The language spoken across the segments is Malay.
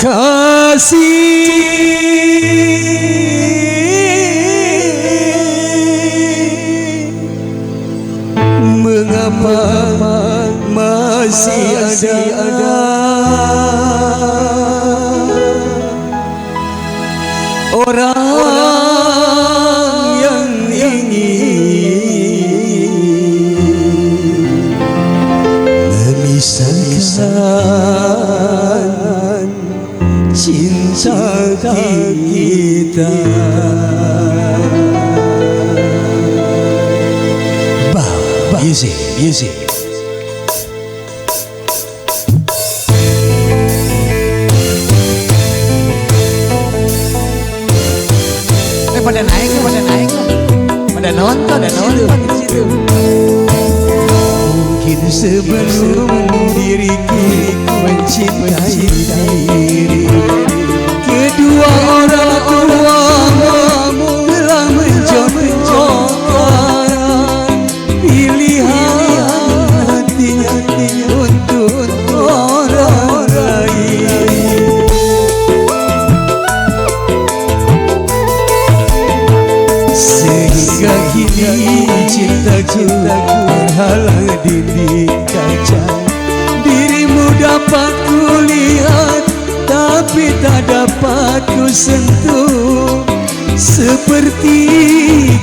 kasih. Mengapa masih ada? Orang kita. Bah, bah. Music, music Eh pada naik pada naik. Pada nonton pada nonton. Di situ Mungkin sebelum diriku mencintai diri cintaku terhalang dinding kaca Dirimu dapat kulihat tapi tak dapat ku sentuh Seperti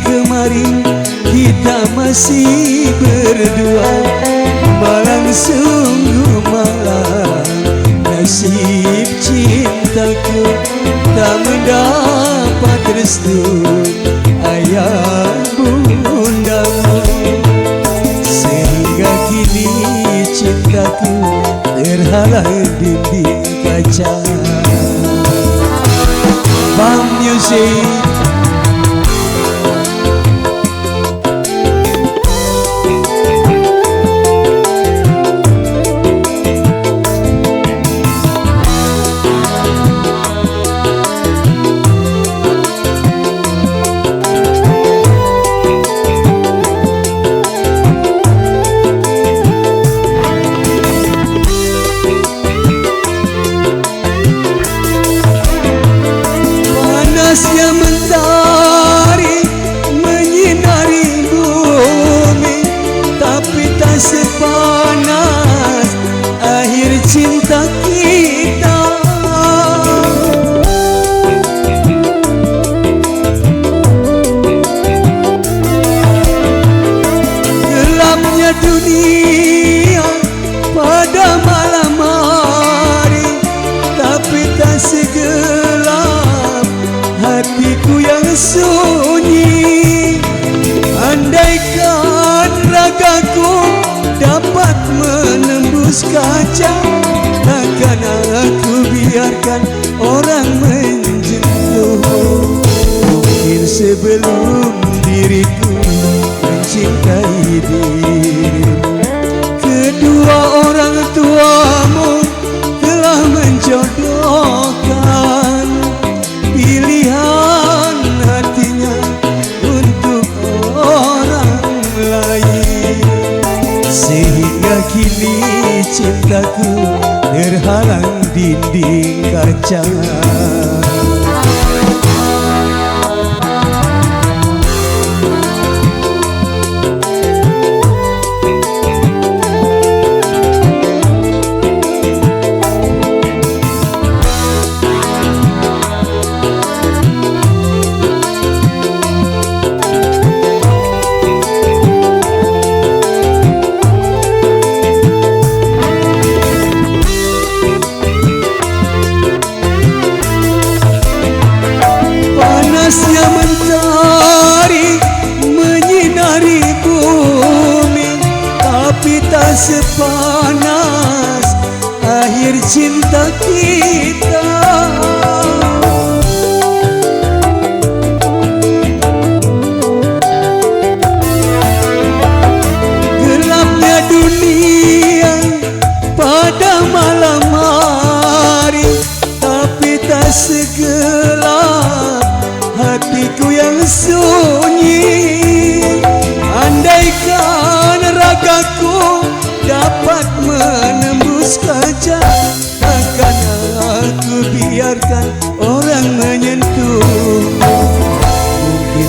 kemarin kita masih berdua. Malang sungguh malang nasib cintaku Tak mendapat restu. Ayah terhalang dinding kaca. Bang Music. Dunia pada malam hari Tapi tak segelap hatiku yang sunyi. Andaikan ragaku dapat menembus kaca biarkan orang menjentuh Mungkin sebelum diriku mencintai dirimu Kedua orang tuamu telah menjodohkan Pilihan hatinya untuk orang lain. Sehingga kini cintaku terhalang dinding kaca.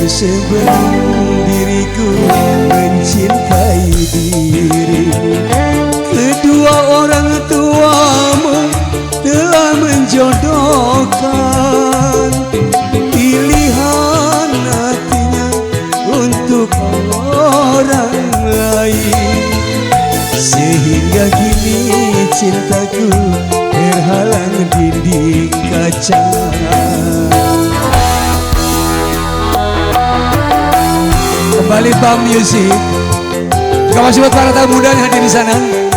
Sebelum diriku mencintai dirimu Bang Music. Terima kasih buat para tamu yang hadir di sana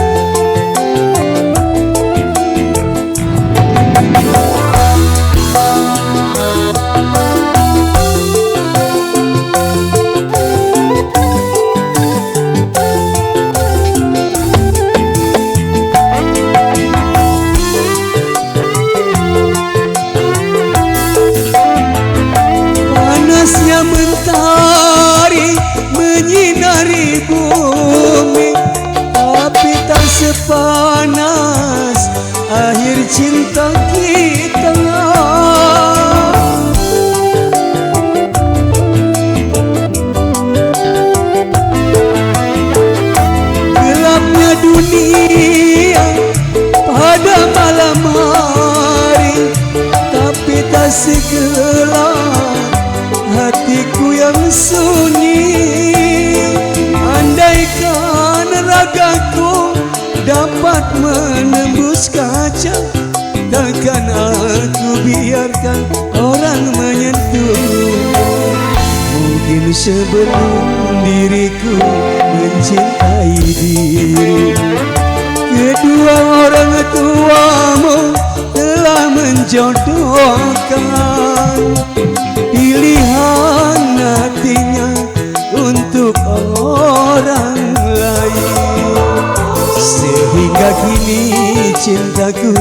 cinta kita Gelapnya dunia pada malam hari Tapi tak segelap hatiku yang sunyi dapat menembus kaca. Takkan aku biarkan orang menyentuh. Mungkin sebelum diriku mencintai dirimu Kedua orang tuamu telah menjodohkan kini cintaku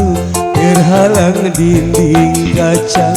terhalang dinding kaca.